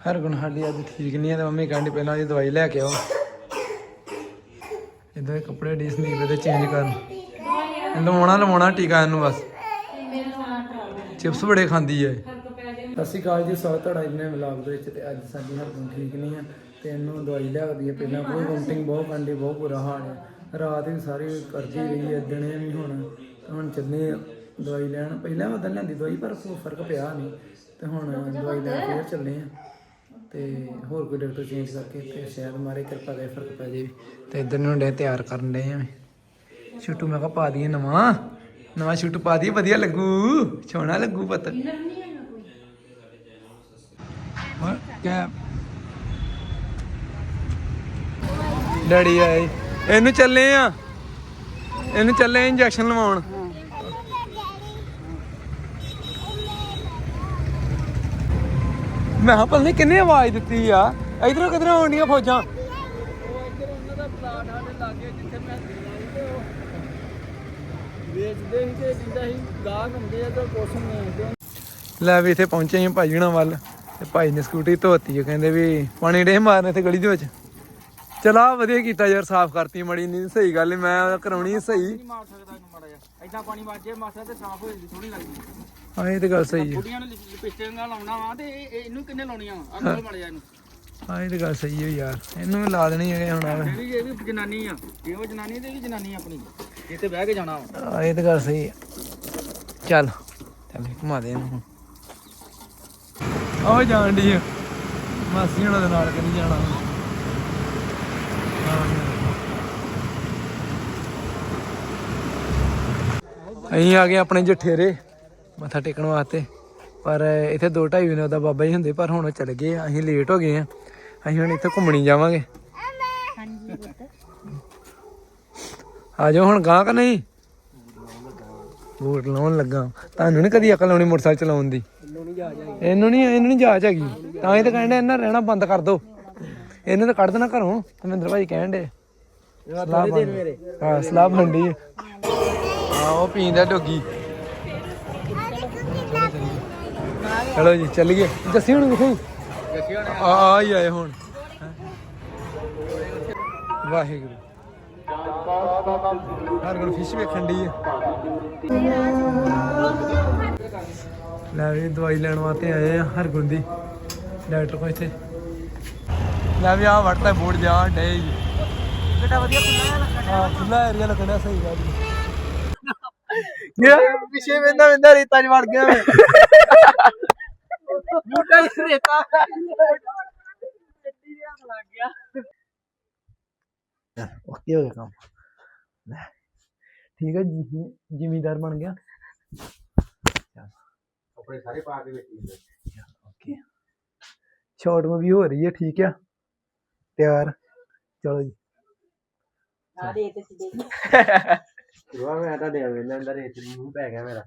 ਹਰ ਗੁਣ ਸਾਡੀ ਅੱਜ ਠੀਕ ਨਹੀਂ ਹੈ ਤੇ ਮੰਮੀ ਕਹਿੰਦੀ ਪਹਿਲਾਂ ਇਹ ਦਵਾਈ ਲੈ ਕੇ ਆਓ। ਇਦਾਂ ਦੇ ਕੱਪੜੇ ਡੀ ਸੰਦੀਪ ਦੇ ਚੇਂਜ ਕਰਨ। ਲਵਾਉਣਾ ਲਵਾਉਣਾ ਟੀਕਾ ਇਹਨੂੰ ਬਸ। ਚਿਪਸ ਬੜੇ ਖਾਂਦੀ ਹੈ ਸਤਿ ਸ਼੍ਰੀ ਅਕਾਲ ਜੀ, ਸਵਾਗਤ ਤੁਹਾਡਾ ਇਹਨੇ ਵਲੌਗ ਦੇ ਵਿੱਚ ਤੇ ਅੱਜ ਸਾਡੀ ਹਰਗੁਣ ਠੀਕ ਨਹੀਂ ਹੈ ਤੇ ਇਹਨੂੰ ਦਵਾਈ ਲਿਆ ਦੀ ਹੈ ਪਹਿਲਾਂ ਕੋਈ ਵੋਮਟਿੰਗ ਬਹੁਤ ਕੰਡੀ ਬਹੁਤ ਬੁਰਾ ਹਾਲ ਹੈ ਰਾਤ ਵੀ ਸਾਰੀ ਕਰਦੀ ਰਹੀ ਹੈ ਦਿਨੇ ਵੀ ਹੁਣ। ਹੁਣ ਚੱਲੇ ਦਵਾਈ ਲੈਣ। ਪਹਿਲਾਂ ਮੈਂ ਤਾਂ ਲਿਆਂਦੀ ਦਵਾਈ, ਪਰ ਕੋਈ ਫ਼ਰਕ ਪਿਆ ਨਹੀਂ। ਤੇ ਹੁਣ ਦਵਾਈ ਲੈ ਕੇ ਫੇਰ ਚੱਲੇ ਆ। ਤੇ ਹੋਰ ਕੋਈ ਡਾਕਟਰ ਚੇਂਜ ਕਰਕੇ ਤੇ ਸ਼ਾਇਦ ਮਾਰੇ ਕਿਰਪਾ ਦੇ ਫ਼ਰਕ ਪੈ ਜੇ। ਤੇ ਇਧਰ ਨੂੰ ਡੇ ਤਿਆਰ ਕਰਨ ਡੇ ਆ ਛੁੱਟੂ ਮੈਂ ਕਿਹਾ ਪਾ ਦਈਏ ਨਵਾਂ। ਨਵਾਂ ਛੁੱਟ ਪਾ ਦਈਏ, ਵਧੀਆ ਲੱਗੂ। ਸੋਹਣਾ ਲੱਗੂ ਪਤ। ਹਾਂ ਕੈਪ ਡੈਡੀ ਆਏ। ਇਹਨੂੰ ਚੱਲੇ ਆ। ਇਹਨੂੰ ਚੱਲੇ ਇੰਜੈਕਸ਼ਨ ਲਵਾਉਣ। ਮੈਂ ਕਿਹਾ ਪਤਾ ਨਹੀਂ ਕਿੰਨੇ ਆਵਾਜ਼ ਦਿੱਤੀ ਆ। ਇਧਰੋਂ ਕਿਧਰੋਂ ਆਉਂਦੀਆਂ ਫੌਜਾਂ? ਵੇਚਦੇ ਹੀ ਤੇ ਜਿੰਦਾ ਹੀ ਗਾਹਕ ਹੁੰਦੇ ਆ ਤਾਂ ਕੁਛ ਨਹੀਂ ਲੈ ਵੀ ਇੱਥੇ ਪਹੁੰਚੇ ਹਾਂ ਭਾਈ ਹੁਣਾਂ ਵੱਲ ਤੇ ਭਾਈ ਨੇ ਸਕੂਟੀ ਧੋਤੀ ਆ, ਕਹਿੰਦੇ ਵੀ ਪਾਣੀ ਡੇ ਮਾਰਨੇ ਤੇ ਗਲੀ ਦੇ ਵਿੱਚ। ਚਲਾ ਵਧੀਆ ਕੀਤਾ ਯਾਰ, ਸਾਫ਼ ਕਰਤੀ ਮੜੀ ਨਹੀਂ ਸਹੀ ਗੱਲ ਮੈਂ ਕਰਾਉਣੀ ਸਹੀ। ਨਹੀਂ ਮਾਰ ਸਕਦਾ ਇਹਨੂੰ ਮਾੜਾ ਜਿਹਾ। ਐਦਾਂ ਪਾਣੀ ਵੱਜੇ ਮਾਸਾ ਤੇ ਸਾਫ਼ ਹੋ ਜਾਂਦੀ, ਸੋਹਣੀ ਲੱਗਦੀ। ਹਾਂ ਇਹ ਤੇ ਗੱਲ ਸਹੀ ਹੈ। ਬੁੱਢੀਆਂ ਨੂੰ ਲਿਪਸਟਿਕ ਨਾਲ ਲਾਉਣਾ ਵਾ ਤੇ ਇਹ- ਇਹ- ਇਹਨੂੰ ਕਿੰਨੇ ਲਾਉਣੀਆਂ ਵਾ? ਅੰਕਲ ਮਾੜਾ ਜਿਹਾ ਇਹਨੂੰ ਹਾਂ ਇਹ ਤੇ ਗੱਲ ਸਹੀ ਹੈ ਯਾਰ। ਇਹਨੂੰ ਵੀ ਲਾ ਦੇਣੀ ਹੈਗੇ ਹੁਣ ਇਹ ਵੀ ਇਹ ਵੀ ਜਨਾਨੀ ਆ। ਇਹ ਉਹ ਜਨਾਨੀ ਤੇ ਇਹ ਵੀ ਜਨਾਨੀ ਆਪਣੀ। ਤੇ ਬਹਿ ਕੇ ਜਾਣਾ ਵਾ। ਹਾਂ ਇਹ ਤੇ ਗੱਲ ਸਹੀ ਹੈ। ਚੱਲ ਚੱਲ ਘੁਮਾ ਦੇ ਇਹਨੂੰ ਆਹ ਜਾਣ ਦੀ ਮਾਸੀ ਹੁਣਾਂ ਦੇ ਨਾਲ ਕਰੀ ਜਾਣਾ। ਅਸੀਂ ਆ ਗਏ ਆਪਣੇ ਜਠੇਰੇ। ਮੱਥਾ ਟੇਕਣ ਵਾਸਤੇ। ਪਰ ਇੱਥੇ 2:30 ਵਜੇ ਉਹਦਾ ਬਾਬਾ ਜੀ ਹੁੰਦੇ ਪਰ ਹੁਣ ਉਹ ਚਲੇ ਗਏ ਆ, ਅਸੀਂ ਲੇਟ ਹੋ ਗਏ ਆ। ਅਸੀਂ ਹੁਣ ਇੱਥੇ ਘੁੰਮਣੀ ਜਾਵਾਂਗੇ। ਆ ਜਾਓ ਹੁਣ ਗਾਂ ਕਿ ਨਹੀਂ? ਬੂਟ ਲਾਉਣ ਲੱਗਾ। ਤੁਹਾਨੂੰ ਨਹੀਂ ਕਦੀ ਅਕਲ ਆਉਣੀ ਮੋਟਰਸਾਈਕਲ ਚਲਾਉਣ ਦੀ? ਇਹਨੂੰ ਨਹੀਂ ਇਹਨੂੰ ਨਹੀਂ ਜਾਚ ਹੈਗੀ। ਤਾਂ ਹੀ ਤਾਂ ਕਹਿੰਦੇ ਇਹਨਾਂ ਰਹਿਣਾ ਬੰਦ ਕਰ ਦੋ। ਇਹਨੇ ਤਾਂ ਕੱਢ ਦੇਣਾ ਘਰੋਂ ਧਰਮਿੰਦਰ ਭਾਈ ਕਹਿਣ ਦੇ ਸਲਾਹ ਬਣ ਹਾਂ ਸਲਾਹ ਮੰਡੀ ਹਾਂ। ਉਹ ਪੀਂਦਾ ਡੋਗੀ। ਚਲੋ ਜੀ ਚੱਲ ਗਏ ਜੱਸੀ ਹੁਣ ਕਿੱਥੇ ਆ ਆ ਹੀ ਆਏ ਹੁਣ। ਵਾਹਿਗੁਰੂ। ਹਰ ਕੋਲ ਫਿਸ਼ ਵੇਖਣ ਦੀ ਹੈ ਲੈ ਵੀ ਦਵਾਈ ਲੈਣ ਵਾਸਤੇ ਆਏ ਆ ਹਰਗੁਣ ਦੀ। ਡਾਕਟਰ ਕੋਲ ਇੱਥੇ। ਲੈ ਵੀ ਆ ਵੜਤਾ ਬੋਰਡ ਜਾ ਡੇ ਜੀ। ਕਿੱਡਾ ਵਧੀਆ ਖੁੱਲਾ ਹਾਂ ਖੁੱਲਾ ਏਰੀਆ ਲੱਗਣਾ ਸਹੀ ਗੱਲ ਯਾ ਪਿੱਛੇ ਵੇਂਦਾ ਵੇਂਦਾ ਰੇਤਾ ਚ ਵੜ ਗਿਆ ਮੈਂ। ਬੂਟਾ ਰੇਤਾ। ਲੱਗ ਗਿਆ ਓਕੇ ਹੋ ਗਿਆ ਕੰਮ। ਲੈ, ਠੀਕ ਹੈ ਜੀ ਜ਼ਿਮੀਦਾਰ ਬਣ ਗਿਆ। ਕੱਪੜੇ ਸਾਰੇ ਪਾ ਕੇ ਵੇਚੀ ਓਕੇ। ਸ਼ਾਰਟ ਮੂਵੀ ਹੋ ਰਹੀ ਹੈ ਠੀਕ ਆ। ਤਿਆਰ। ਚਲੋ ਜੀ। ਦੁਆ ਮੈਂ ਤਾਂ ਦੇ ਵੇਲੇ ਅੰਦਰ ਰੇਤ ਨੂੰ ਪੈ ਗਿਆ ਮੇਰਾ।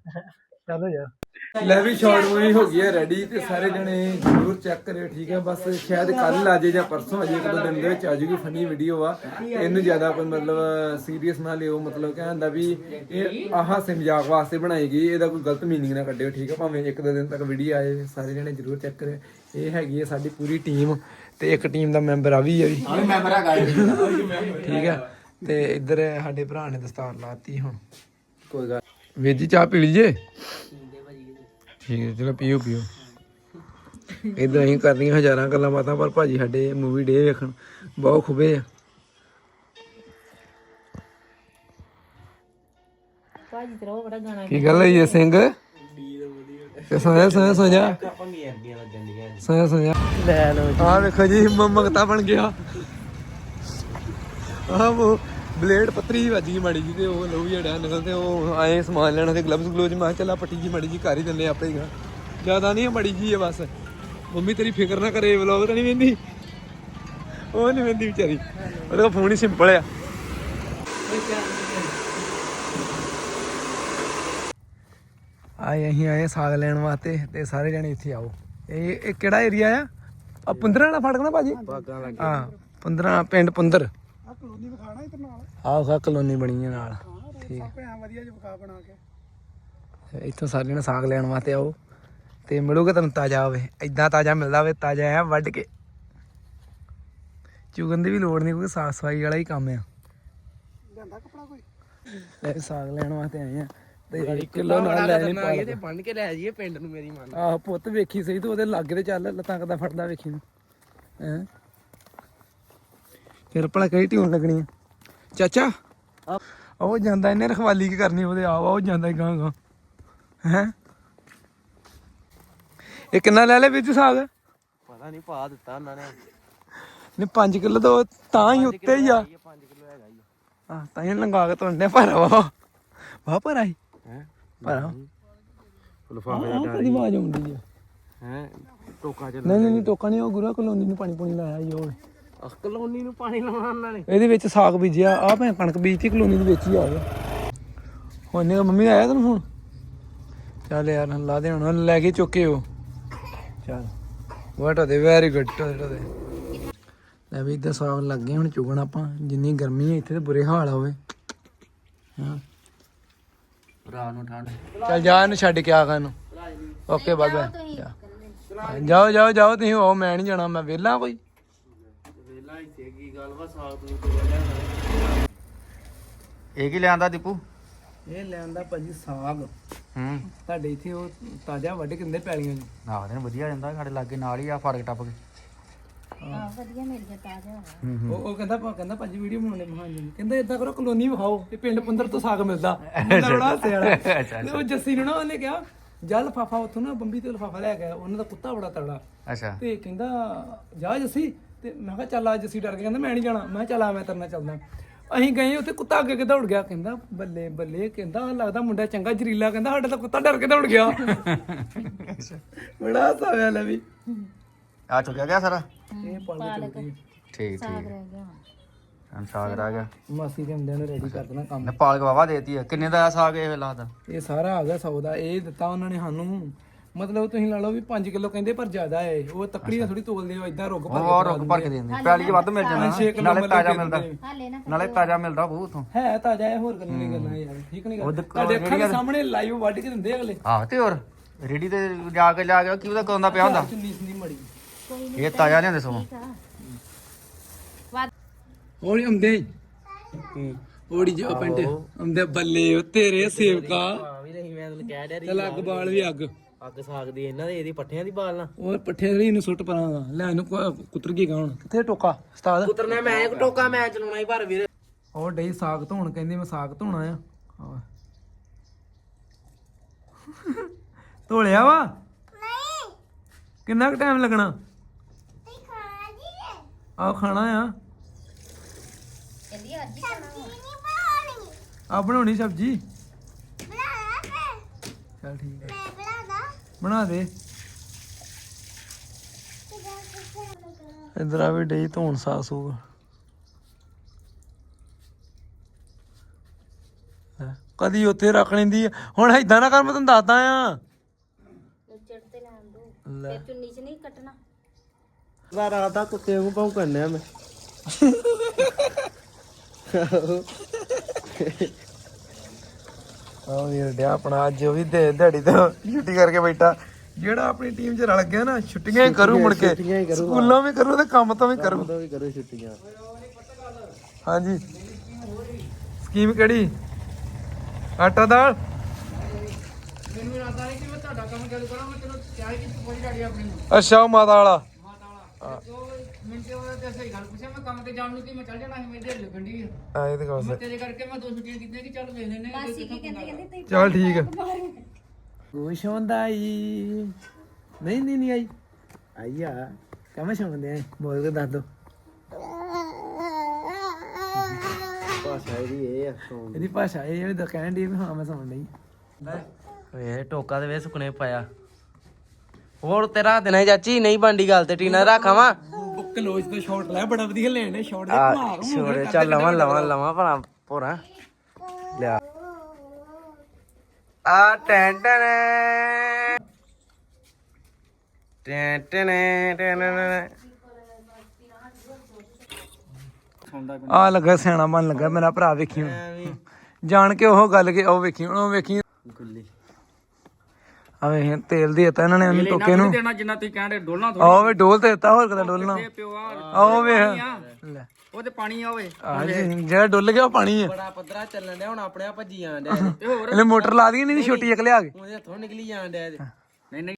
ਚਲੋ ਯਾਰ। ਲੈ ਵੀ ਸ਼ਾਰਟ ਮੂਵੀ ਹੋ ਗਈ ਹੈ ਰੈਡੀ ਤੇ ਸਾਰੇ ਜਣੇ ਜ਼ਰੂਰ ਚੈੱਕ ਕਰਿਓ ਠੀਕ ਹੈ ਬਸ ਸ਼ਾਇਦ ਕੱਲ ਆ ਜੇ ਜਾਂ ਪਰਸੋਂ ਆ ਜੇ ਇੱਕ ਦੋ ਦਿਨ ਦੇ ਵਿੱਚ ਆ ਜੂਗੀ ਫਨੀ ਵੀਡੀਓ ਆ। ਇਹਨੂੰ ਜ਼ਿਆਦਾ ਕੋਈ ਮਤਲਬ ਸੀਰੀਅਸ ਨਾ ਲਿਓ ਮਤਲਬ ਕਹਿੰਦਾ ਵੀ ਇਹ ਆਹ ਸੇ ਮਜ਼ਾਕ ਵਾਸਤੇ ਬਣਾਈ ਗਈ ਇਹਦਾ ਕੋਈ ਗਲਤ ਮੀਨਿੰਗ ਨਾ ਕੱਢਿਓ ਠੀਕ ਹੈ ਭਾਵੇਂ ਇੱਕ ਦੋ ਦਿਨ ਤੱਕ ਵੀਡੀਓ ਆਏ ਸਾਰੇ ਜਣੇ ਜ਼ਰੂਰ ਚੈੱਕ ਕਰਿਓ। ਇਹ ਹੈਗੀ ਹੈ ਸਾਡੀ ਪੂਰੀ ਟੀਮ ਤੇ ਇੱਕ ਟੀਮ ਦਾ ਮੈਂਬਰ ਆ ਵੀ ਹੈ ਵੀ ਮੈਂਬਰ ਆ ਗਾਇ ਠੀਕ ਹੈ ਤੇ ਇੱਧਰ ਸਾਡੇ ਭਰਾ ਨੇ ਦਸਤਾਰ ਲਾਤੀ ਹੁਣ। ਕੋਈ ਗੱਲ ਵੀਰ ਜੀ ਚਾਹ ਪੀ ਲੀਜੇ ਠੀਕ ਹੈ ਚਲੋ ਪੀਓ ਪੀਓ। ਇਦਾਂ ਹੀ ਕਰਨੀਆਂ ਹਜ਼ਾਰਾਂ ਗੱਲਾਂ ਬਾਤਾਂ ਪਰ ਭਾਜੀ ਸਾਡੇ ਮੂਵੀ ਡੇ ਵੇਖਣ ਬਹੁਤ ਖੁਬੇ ਆ। ਭਾਜੀ ਤੇਰਾ ਉਹ ਬੜਾ ਗਾਣਾ ਕੀ ਗੱਲ ਹੈ ਇਹ ਸਿੰਘ? ਤੇ ਸੋਇਆ ਸੋਇਆ ਸੋਇਆ ਸੋਇਆ ਸੋਇਆ ਲੈ ਲੋ ਆ ਵੇਖੋ ਜੀ ਮ- ਮੰਗਤਾ ਬਣ ਗਿਆ। ਆਹ ਉਹ ਬਲੇਡ ਪੱਤਰੀ ਵੱਜ ਗਈ ਮਾੜੀ ਜੀ ਤੇ ਉਹ ਲਹੂ ਜਿਹੜਾ ਨਿਕਲ ਤੇ ਉਹ ਆਏ ਸਮਾਨ ਲੈਣਾ ਤੇ ਗਲਵਸ ਗਲੋਜ ਮੈਂ ਚੱਲ ਪੱਟੀ ਜੀ ਮਾੜੀ ਜੀ ਕਰ ਹੀ ਦਿੰਦੇ ਆਪੇ ਹੀ ਗਾ। ਜ਼ਿਆਦਾ ਨਹੀਂ ਮਾੜੀ ਜੀ ਹੈ ਬਸ। ਮੰਮੀ ਤੇਰੀ ਫਿਕਰ ਨਾ ਕਰੇ ਵਲੌਗ ਤਾਂ ਨਹੀਂ ਵੇਂਦੀ। ਉਹ ਨਹੀਂ ਵੇਂਦੀ ਵਿਚਾਰੀ। ਉਹਦਾ ਫੋਨ ਹੀ ਸਿੰਪਲ ਆ। ਆਏ ਅਸੀਂ ਆਏ ਸਾਗ ਲੈਣ ਵਾਸਤੇ ਤੇ ਸਾਰੇ ਜਣੇ ਇੱਥੇ ਆਓ। ਇਹ ਇਹ ਕਿਹੜਾ ਏਰੀਆ ਆ? ਆ ਪੁੰਦਰਾ ਵਾਲਾ ਫੜਕ ਨਾ ਭਾਜੀ? ਹਾਂ ਪੁੰਦਰਾ ਪਿੰਡ ਪੁੰਦਰ। ਆ ਕਲੋਨੀ ਵਿਖਾਣਾ ਇਧਰ ਨਾਲ। ਆਹ ਖਾ ਕਲੋਨੀ ਬਣੀ ਹੈ ਨਾਲ। ਠੀਕ ਭੈਣ ਵਧੀਆ ਜਿਹਾ ਵਿਖਾ ਬਣਾ ਕੇ। ਇੱਥੋਂ ਸਾਰੇ ਜਣੇ ਸਾਗ ਲੈਣ ਵਾਸਤੇ ਆਓ। ਤੇ ਮਿਲੂਗਾ ਤੈਨੂੰ ਤਾਜ਼ਾ ਹੋਵੇ ਇਦਾਂ ਤਾਜ਼ਾ ਮਿਲਦਾ ਹੋਵੇ ਤਾਜ਼ਾ ਐ ਵੱਢ ਕੇ। ਚੁਗਣ ਦੀ ਵੀ ਲੋੜ ਨਹੀਂ ਕਿਉਂਕਿ ਸਾਫ਼ ਸਫ਼ਾਈ ਵਾਲਾ ਹੀ ਕੰਮ ਆ। ਜਾਂਦਾ ਕਪੜਾ ਕੋਈ? ਲੈ ਸਾਗ ਲੈਣ ਵਾਸਤੇ ਆਏ ਆ। ਤੇ ਕਿਲੋ ਨਾਲ ਲੈ ਨਹੀਂ ਪਾ ਤੇ ਬੰਨ ਕੇ ਲੈ ਜਾਈਏ ਪਿੰਡ ਨੂੰ ਮੇਰੀ ਮੰਨ ਆਹ ਪੁੱਤ ਵੇਖੀ ਸਹੀ ਤੂੰ ਉਹਦੇ ਲਾਗੇ ਤੇ ਚੱਲ ਲੱਤਾਂ ਕਦਾ ਫੜਦਾ ਵੇਖੀ ਨੂੰ। ਹੈ? ਫਿਰ ਭਲਾ ਕਿਹੜੀ ਟਿਊਨ ਲੱਗਣੀ ਆ? ਚਾਚਾ? ਉਹ ਜਾਂਦਾ ਇਹਨੇ ਰਖਵਾਲੀ ਕੀ ਕਰਨੀ ਉਹਦੇ ਆ ਉਹ ਜਾਂਦਾ ਗਾਂ ਗਾਂ ਹੈ? ਇਹ ਕਿੰਨਾ ਲੈ ਲੈ ਵਿੱਚ ਸਾਗ? ਪਤਾ ਨਹੀਂ ਪਾ ਦਿੱਤਾ ਉਹਨਾਂ ਨੇ। ਨੇ 5 ਕਿਲੋ ਤੋਂ ਤਾਂ ਹੀ ਉੱਤੇ ਹੀ ਆ। 5 ਕਿਲੋ ਹੈਗਾ ਹੀ ਆ। ਤਾਂ ਹੀ ਲੰਗਾ ਕੇ ਤੋੜਨੇ ਪਰ ਵਾ ਵਾ ਆਈ ਹੈ। ਲਫਾਫੇ ਆਵਾਜ਼ ਆਉਂਦੀ ਆ। ਹੈ? ਟੋਕਾ ਚ ਨਹੀਂ ਨਹੀਂ ਟੋਕਾ ਨਹੀਂ ਉਹ ਗੁਰੂ ਕਲੋਨੀ ਨੂੰ ਪਾਣੀ ਪੂਣੀ ਲਾਇਆ ਅਹ ਕਲੋਨੀ ਨੂੰ ਪਾਣੀ ਲਾਉਣਾ ਉਹਨਾਂ ਨੇ ਇਹਦੇ ਵਿੱਚ ਸਾਗ ਬੀਜਿਆ ਆ ਭੈਂ ਕਣਕ ਬੀਜਤੀ ਕਲੋਨੀ ਦੇ ਵਿੱਚ ਹੀ ਆ ਗਿਆ। ਹੁਣ ਨੇ ਮੰਮੀ ਦਾ ਆਇਆ ਤੈਨੂੰ ਫੋਨ? ਚੱਲ ਯਾਰ ਲਾ ਦੇ ਹੁਣ ਲੈ ਕੇ ਚੁੱਕੇ ਉਹ। ਚੱਲ। ਵਾਟ ਆ ਦੇ ਵੈਰੀ ਗੁੱਡ ਟੋਦੇ ਲੈ ਵੀ ਇੱਧਰ ਸਾਗ ਲੱਗ ਗਏ ਹੁਣ ਚੁਗਣ ਆਪਾਂ। ਜਿੰਨੀ ਗਰਮੀ ਹੈ ਇੱਥੇ ਤੇ ਬੁਰੇ ਹਾਲ ਹੋਵੇ ਹਾਂ। ਰਾਤ ਨੂੰ ਠੰਡ। ਚੱਲ ਜਾ ਇਹਨੂੰ ਛੱਡ ਕੇ ਆ ਗਾ ਇਹਨੂੰ। ਓਕੇ ਬਾਏ ਜਾਓ ਜਾਓ ਜਾਓ ਤੁਸੀਂ ਹੋ ਮੈਂ ਨਹੀਂ ਜਾਣਾ ਮੈਂ ਵਿਹਲਾ ਕੋਈ। ਗੱਲ ਵਾ ਸਾਗ ਤੂੰ ਇਹ ਕੀ ਲਿਆਂਦਾ ਦੀਪੂ? ਇਹ ਲੈਂਦਾ ਭਾਜੀ ਸਾਗ। ਹੂੰ। ਤੁਹਾਡੇ ਇੱਥੇ ਉਹ ਤਾਜ਼ਾ ਵੱਢ ਕੇ ਦਿੰਦੇ ਪੈਲੀਆਂ ਨੂੰ ਨਾ ਦਿਨ ਵਧੀਆ ਜਾਂਦਾ ਸਾਡੇ ਲਾਗੇ ਨਾਲ ਹੀ ਆ ਫ਼ਰਕ ਟੱਪ ਕੇ। ਆ ਵਧੀਆ ਮਿਲ ਗਿਆ ਤਾਜ਼ਾ ਉਹ ਉਹ ਕਹਿੰਦਾ ਭਾ- ਕਹਿੰਦਾ ਭਾਜੀ ਵੀਡੀਓ ਬਣਾਉਣੇ ਮਹਾਂ ਜੀ ਕਹਿੰਦਾ ਇਦਾਂ ਕਰੋ ਕਲੋਨੀ ਵਿਖਾਓ ਤੇ ਪਿੰਡ ਪੰਦਰ ਤੋਂ ਸਾਗ ਮਿਲਦਾ। ਮੁੰਡਾ ਬੜਾ ਹੱਸਿਆ ਵਾਲਾ। ਤੇ ਉਹ ਜੱਸੀ ਨੂੰ ਨਾ ਉਹਨੇ ਕਿਹਾ ਜਾ ਲਫਾਫਾ ਉੱਥੋਂ ਨਾ ਬੰਬੀ ਤੋਂ ਲਫਾਫਾ ਲੈ ਕੇ ਆਇਆ। ਉਹਨਾਂ ਦਾ ਕੁੱਤਾ ਬੜਾ ਅੱਛਾ। ਤੇ ਕਹਿੰਦਾ ਜਾ ਜੱਸੀ ਤੇ ਮੈਂ ਕਿਹਾ ਚੱਲ ਆ ਜੱਸੀ ਡਰ ਕੇ ਕਹਿੰਦਾ ਮੈਂ ਨਹੀਂ ਜਾਣਾ। ਮੈਂ ਕਿਹਾ ਚੱਲ ਆ ਮੈਂ ਤੇਰੇ ਨਾਲ ਚੱਲਦਾ। ਅਸੀਂ ਗਏ ਉੱਥੇ ਕੁੱਤਾ ਅੱਗੇ ਅੱਗੇ ਦੌੜ ਗਿਆ ਕਹਿੰਦਾ ਬੱਲੇ ਬੱਲੇ ਕਹਿੰਦਾ ਲੱਗਦਾ ਮੁੰਡਾ ਚੰਗਾ ਜ਼ਰੀਲਾ ਕਹਿੰਦਾ ਸਾਡਾ ਤਾਂ ਕੁੱਤਾ ਡਰ ਕੇ ਦੌੜ ਗਿਆ। ਬੜਾ ਹੱਸਾ ਆਇਆ ਲੈ ਵੀ। ਆ ਚੁੱਕਿਆ ਗਿਆ ਸਾਰਾ? ਇਹ ਪਾਲਕ ਠੀਕ ਠੀਕ। ਰਹਿ ਗਿਆ। ਹਾਂ ਸਾਗ ਰਹਿ ਗਿਆ। ਮਾਸੀ ਦੇ ਹੁੰਦਿਆਂ ਨੇ ਰੈਡੀ ਕਰ ਦੇਣਾ ਕੰਮ। ਨੇ ਪਾਲਕ ਵਾਵਾ ਦੇਤੀ ਆ। ਕਿੰਨੇ ਦਾ ਆ ਸਾਗ ਇਹ ਵੇਲਾ ਦਾ ਇਹ ਸਾਰਾ ਆ ਗਿਆ ਸੌਦਾ ਇਹ ਦਿੱਤਾ ਉਹਨਾਂ ਨੇ ਸਾਨੂੰ। ਮਤਲਬ ਤੁਸੀਂ ਲਾ ਲਓ ਵੀ 5 ਕਿਲੋ ਕਹਿੰਦੇ ਪਰ ਜ਼ਿਆਦਾ ਹੈ ਉਹ ਤੱਕੜੀ ਨਾਲ ਥੋੜੀ ਤੋਲਦੇ ਹੋ ਇਦਾਂ ਰੁੱਗ ਭਰ ਉਹ ਰੁੱਕ ਭਰ ਕੇ ਦਿੰਦੇ ਪਿਆਲੀ ਚ ਵੱਧ ਮਿਲ ਜਾਣਾ ਨਾਲੇ ਤਾਜ਼ਾ ਮਿਲਦਾ। ਹਾਲੇ ਨਾ ਨਾਲੇ ਤਾਜ਼ਾ ਮਿਲਦਾ ਬਹੁਤ ਉਥੋਂ। ਹੈ ਤਾਜ਼ਾ ਹੈ ਹੋਰ ਗੱਲਾਂ ਨਹੀਂ ਯਾਰ ਠੀਕ ਨਹੀਂ ਉਹ ਗੱਲ ਦੁਕਾਨ ਤੁਹਾਡੇ ਅੱਖਾਂ ਦੇ ਸਾਹਮਣੇ ਲਾਈਵ ਵੱਢ ਕੇ ਦਿੰਦੇ ਅਗਲੇ। ਆਹ ਤੇ ਹੋਰ ਰੇੜੀ ਤੇ ਜਾ ਕੇ ਜਾ ਕੇ ਕੀ ਉਹਦਾ ਕਦੋਂ ਦਾ ਪਿਆ ਹੁੰਦਾ। ਚੁੰਨੀ ਸੁੰਨੀ ਮੜੀ। ਇਹ ਤਾਜ਼ਾ ਲਿਆਂਦੇ ਸਗੋਂ। ਹੋੜੀ ਆਉਂਦੇ। ਹੋੜੀ ਜੋ ਪੈਂਟ ਆਉਂਦੇ ਬੱਲੇ ਉਹ ਤੇਰੇ ਸੇਵਕਾ। ਵੀ ਨਹੀਂ ਮੈਂ ਤੈਨੂੰ ਕਹਿ ਡਿਆ ਚੱਲ ਅੱਗ ਬਾਲ ਵੀ ਅੱਗ। ਅੱਗ ਸਾਗ ਦੀ ਇਹਨਾਂ ਦੇ ਇਹਦੀ ਪੱਠਿਆਂ ਦੀ ਬਾਲ ਨਾ ਉਹ ਪੱਠੇ ਵਾਲੀ ਨੂੰ ਸੁੱਟ ਪਰਾਂ ਲੈ ਇਹਨੂੰ ਕੁ- ਕੁੱਤਰ ਕੀ ਗਾਉਣ ਕਿੱਥੇ ਟੋਕਾ ਉਸਤਾਦ? ਪੁੱਤਰ ਨੇ ਮੈਂ ਟੋਕਾ ਮੈਂ ਚਲਾਉਣਾ ਹੀ ਪਰ ਵੀਰ। ਉਹ ਡਈ ਸਾਗ ਧੋਣ ਕਹਿੰਦੀ ਮੈਂ ਸਾਗ ਧੋਣਾ ਆ। ਹਾਂ। ਧੋਲਿਆ ਵਾ? ਨਹੀਂ। ਕਿੰਨਾ ਕੁ ਟਾਈਮ ਲੱਗਣਾ? ਆ ਖਾਣਾ ਆ। ਕਹਿੰਦੀ ਅੱਜ ਹੀ ਖਾਣਾ ਆ ਬਣਾਉਣੀ। ਸਬਜੀ? ਚਲ ਠੀਕ ਹੈ ਬਣਾ ਦੇ। ਇਧਰ ਆ ਵੀ ਡਈ ਧੋਣ ਹੈਂ, ਕਦੀ ਉੱਥੇ ਰੱਖ ਲੈਂਦੀ ਹੁਣ ਏਦਾਂ ਨਾ ਕਰ ਮੈਂ ਤੈਨੂੰ ਦੱਸਦਾ ਆ। ਚੜ ਤੇ ਲੈਣ ਦੋ। ਲੈ। ਫਿਰ ਚੁੰਨੀ ਚ ਨਹੀਂ ਕੱਟਣਾ। ਰਾਤ ਦਾ ਕੁੱਤੇ ਨੂੰ ਮੈਂ। ਆ ਵੀਰ ਡਿਆ ਆਪਣਾ ਅੱਜ ਉਹ ਵੀ ਦੇ ਦਿਹਾੜੀ ਤੋਂ ਛੁੱਟੀ ਕਰਕੇ ਬੈਠਾ। ਜਿਹੜਾ ਆਪਣੀ ਟੀਮ 'ਚ ਰਲ ਗਿਆ ਨਾ ਛੁੱਟੀਆਂ ਹੀ ਕਰੂ ਮੁੜ ਕੇ। ਸਕੂਲੋਂ ਵੀ ਕਰੂ ਤੇ ਕੰਮ ਤੋਂ ਵੀ ਕਰੂ। ਵੀ ਕਰੋ ਛੁੱਟੀਆਂ। ਹਾਂਜੀ। ਸਕੀਮ ਕਿਹੜੀ? ਆਟਾ ਦਾਲ? ਮੈਨੂੰ ਇਰਾਦਾ ਹੈ ਕਿ ਮੈਂ ਤੁਹਾਡਾ ਕੰਮ ਚਾਲੂ ਕਰਾਂ ਮੈਂ ਤੈਨੂੰ ਕਿਹਾ ਕਿ ਤੂੰ ਕੋਈ ਡਾੜੀ ਆਪਣੀ ਨੂੰ। ਅੱਛਾ ਉਹ ਮਾਤਾ ਵਾਲਾ। ਮਿੰਟ ਤੇ ਸਹੀ ਗੱਲ ਪੁੱਛਿਆ ਮੈਂ ਕੰਮ ਤੇ ਜਾਣ ਨੂੰ ਕਿ ਮੈਂ ਚੱਲ ਜਾਣਾ ਸੀ ਮੇਰੇ ਢਿੱਲ ਗੰਢੀ ਆ। ਇਹ ਤੇ ਗੱਲ ਮੈਂ ਤੇਰੇ ਕਰਕੇ ਮੈਂ ਦੋ ਛੁੱਟੀਆਂ ਕੀਤੀਆਂ ਕਿ ਚੱਲ ਵੇਖ ਲੈਨੇ ਮਾਸੀ ਕੀ ਕਹਿੰਦੀ ਕਹਿੰਦੀ ਤੁਸੀਂ ਚਲ ਠੀਕ ਹੈ ਖੁਸ਼ ਹੁੰਦਾ ਈ ਨਹੀਂ ਨਹੀਂ ਨਹੀਂ ਆਈ। ਆਈ ਆ। ਕਮੇ ਸੁਣਦੇ ਆ ਬੋਲ ਕੇ ਦੱਸ ਦੋ। ਭਾਸ਼ਾ ਇਹਦੀ ਇਹ ਆ ਇਹਦੀ ਭਾਸ਼ਾ ਇਹ ਜਿਹੜੀ ਤਾਂ ਕਹਿਣ ਦੀ ਹਾਂ ਮੈਂ ਸੁਣ ਲਈ। ਓਏ ਟੋਕਾ ਦੇ ਵੇ ਸੁਕਨੇ ਪਾਇਆ। ਹੋਰ ਤੇਰਾ ਹੱਥ ਨਹੀਂ ਚਾਚੀ ਨਹੀਂ ਬੰਡੀ ਗੱਲ ਤੇ ਟੀਨਾ ਰੱਖਾਵਾਂ ਕਲੋਜ ਤੋਂ ਸ਼ਾਟ ਲੈ ਬੜਾ ਵਧੀਆ ਲੈਣੇ ਸ਼ਾਟ ਦੇ ਆ ਛੋੜੇ ਚੱਲ ਲਵਾਂ ਲਵਾਂ ਲਵਾਂ ਭਲਾ ਭੋਰਾ। ਲਿਆ। ਆ ਟੈਂਟਨ ਟੈਂਟਨ ਟੈਂਟਨ ਆ ਲੱਗਾ ਸਿਆਣਾ ਬਣ ਲੱਗਾ ਮੇਰਾ ਭਰਾ ਵੇਖੀ ਹੁਣ। ਜਾਣ ਕੇ ਉਹ ਗੱਲ ਕੇ ਉਹ ਵੇਖੀ ਹੁਣ ਉਹ ਵੇਖੀ। ਗੁੱਲੀ। ਆ ਵੇ ਤੇਲ ਦੇ ਦਿੱਤਾ ਇਹਨਾਂ ਨੇ ਉਹਨੂੰ ਟੋਕੇ ਨੂੰ। ਦੇਣਾ ਜਿੰਨਾ ਤੁਸੀਂ ਕਹਿੰਦੇ ਡੋਲਣਾ ਆਹ ਵੇ ਡੋਲ ਤੇ ਦਿੱਤਾ ਹੋਰ ਕਿਤੇ ਡੋਲਣਾ। ਥੋੜੇ ਪਿਓ ਆ? ਆਹ ਵੇ ਲੈ। ਉਹ ਤੇ ਪਾਣੀ ਆ ਓਏ। ਆ ਜੀ ਜਿਹੜਾ ਡੁੱਲ ਗਿਆ ਉਹ ਪਾਣੀ ਆ। ਬੜਾ ਪੱਧਰਾ ਚੱਲਣ ਡਿਆ ਹੁਣ ਆਪਣੇ ਆਪ ਭੱਜੀ ਜਾਣ ਡਿਆ ਤੇ ਹੋਰ ਇਹਨੇ ਮੋਟਰ ਲਾ ਦੀ ਨਹੀਂ ਛੋਟੀ ਇੱਕ ਲਿਆ ਕੇ। ਉਹਦੇ ਹੱਥੋਂ ਨਿਕਲੀ ਜਾਣ ਡਿਆ ਇਹਦੇ।